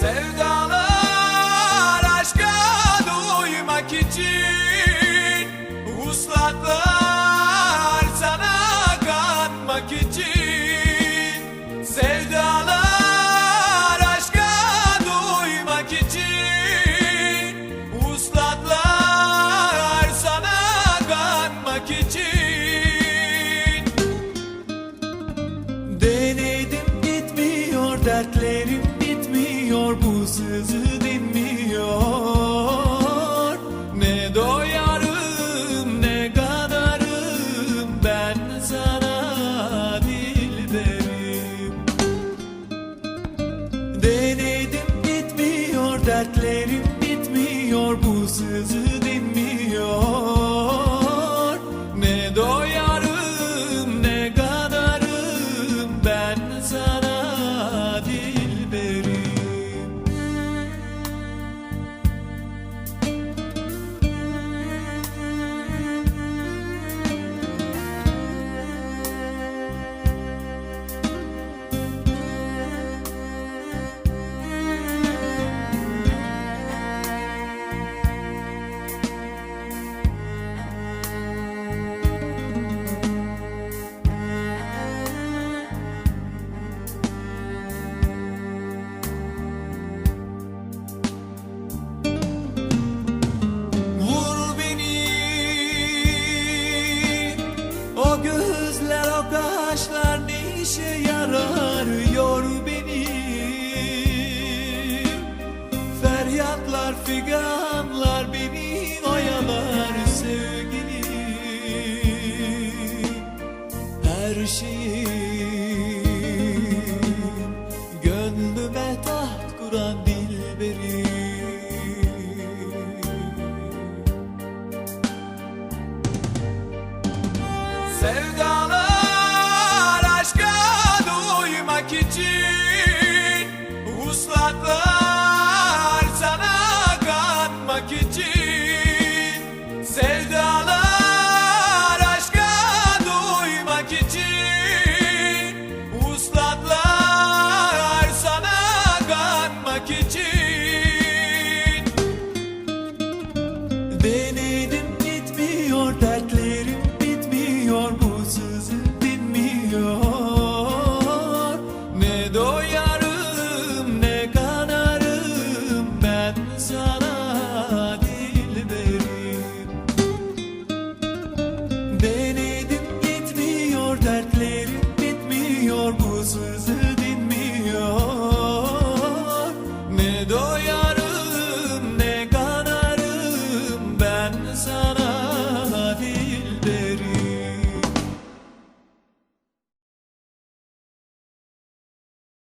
Sevdalar aşka duymak için Uslatlar sana kanmak için. Sevdalar aşka duymak için işe yarıyor beni. Feryatlar figanlar beni oyalar sevgilim Her şeyim gönlüme taht kuran dilberim Sevda sun